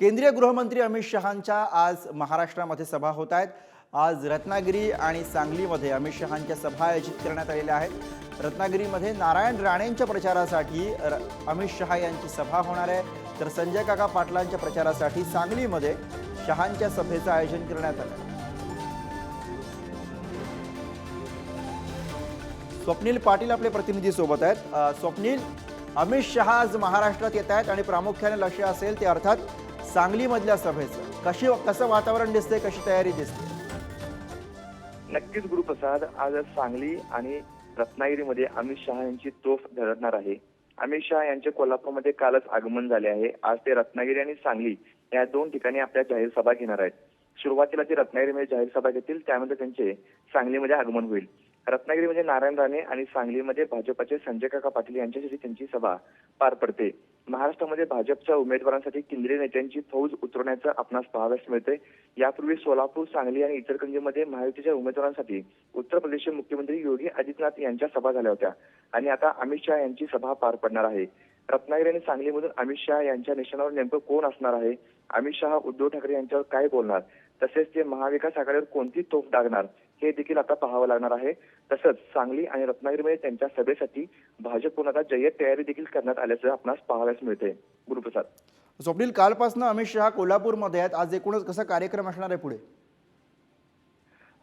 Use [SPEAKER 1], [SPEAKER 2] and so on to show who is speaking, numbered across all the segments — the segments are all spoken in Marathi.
[SPEAKER 1] केंद्रीय गृहमंत्री अमित शहांच्या आज महाराष्ट्रामध्ये सभा होत आहेत. आज रत्नागिरी आणि सांगलीमध्ये अमित शहांच्या सभा आयोजित करण्यात आलेल्या आहेत. रत्नागिरीमध्ये नारायण राणेंच्या प्रचारासाठी र- अमित शहा यांची सभा होणार आहे. तर संजय काका पाटलांच्या प्रचारासाठी सांगलीमध्ये शहांच्या सभेचं आयोजन करण्यात आलं. आहे स्वप्नील पाटील आपले प्रतिनिधी सोबत आहेत स्वप्नील अमित शहा आज महाराष्ट्रात येत आहेत आणि प्रामुख्याने लक्ष असेल ते अर्थात सांगलीमधल्या सभेचं. कशी कसं वातावरण दिसते कशी तयारी दिसते?
[SPEAKER 2] नक्कीच गुरुप्रसाद आज सांगली आणि रत्नागिरीमध्ये अमित शहा यांची तोफ धडकणार आहे. अमित शहा यांचे कोल्हापूरमध्ये कालच आगमन झाले आहे. आज ते रत्नागिरी आणि सांगली या दोन ठिकाणी आपल्या जाहीर सभा घेणार आहेत. सुरुवातीला ते रत्नागिरीमध्ये जाहीर सभा घेतील त्यामध्ये त्यांचे सांगलीमध्ये आगमन होईल. रत्नागिरीमध्ये नारायण राणे आणि सांगलीमध्ये भाजपाचे संजय काका पाटील यांच्यासाठी त्यांची सभा पार पडते. महाराष्ट्रामध्ये भाजपच्या उमेदवारांसाठी केंद्रीय नेत्यांची फौज उतरवण्याचं आपणास पाहाव्यास मिळते यापूर्वी सोलापूर सांगली आणि इचलकरंजीमध्ये महायुतीच्या उमेदवारांसाठी उत्तर प्रदेशचे मुख्यमंत्री योगी आदित्यनाथ यांच्या सभा झाल्या होत्या. आणि आता अमित शहा यांची सभा पार पडणार आहे. रत्नागिरी आणि सांगलीमधून अमित शहा यांच्या निशाणावर नेमकं कोण असणार आहे? अमित शहा उद्धव ठाकरे यांच्यावर काय बोलणार? तसेच ते महाविकास आघाडीवर कोणती तोफ डागणार हे देखील आता पाहावं लागणार आहे. तसंच सांगली आणि रत्नागिरीमध्ये त्यांच्या सभेसाठी भाजपकडून आता जय्यत तयारी देखील करण्यात आल्याचं आपणास पाहाव्यास मिळते. गुरुप्रसाद.
[SPEAKER 1] स्वप्नील कालपासून अमित शहा कोल्हापूरमध्ये आहेत. आज एकूणच कसा कार्यक्रम असणार आहे पुढे?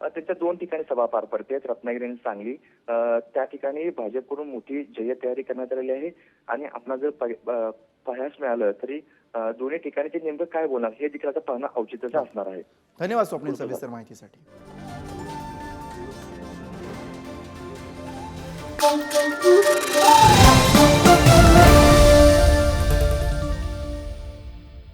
[SPEAKER 2] त्याच्या दोन ठिकाणी सभा पार पडते रत्नागिरी आणि सांगली. त्या ठिकाणी भाजपकडून मोठी जय्यत तयारी करण्यात आलेली आहे. आणि आपणाला जर पाहायला मिळालं तरी दोन्ही ठिकाणी ते नेमकं काय बोलणार? हे देखील आता पाहणं औचित्याचं असणार आहे.
[SPEAKER 1] धन्यवाद स्वप्नील सविस्तर माहितीसाठी.
[SPEAKER 3] Thank you.